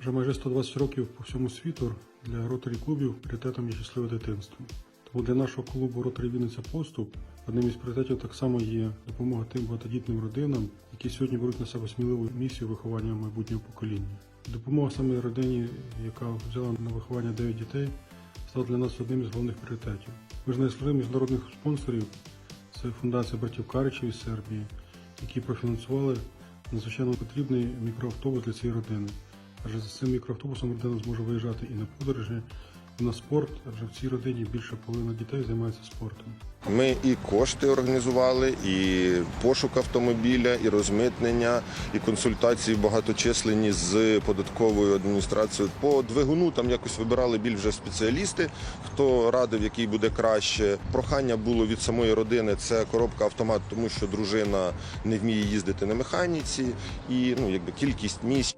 Вже майже 120 років по всьому світу для роторі клубів пріоритетом є щасливе дитинство. Тому для нашого клубу Ротарі Вінниця Поступ одним із пріоритетів так само є допомога тим багатодітним родинам, які сьогодні беруть на себе сміливу місію виховання майбутнього покоління. Допомога саме родині, яка взяла на виховання 9 дітей, стала для нас одним із головних пріоритетів. Ми ж знайшли міжнародних спонсорів. Це фундація братів Каричів із Сербії, які профінансували надзвичайно потрібний мікроавтобус для цієї родини. Адже з цим мікроавтобусом родина зможе виїжджати і на подорожі, і на спорт, адже в цій родині більше половина дітей займається спортом. Ми і кошти організували, і пошук автомобіля, і розмитнення, і консультації багаточисленні з податковою адміністрацією. По двигуну там якось вибирали більш вже спеціалісти, хто радив, який буде краще. Прохання було від самої родини це коробка автомат, тому що дружина не вміє їздити на механіці, і ну якби кількість місць.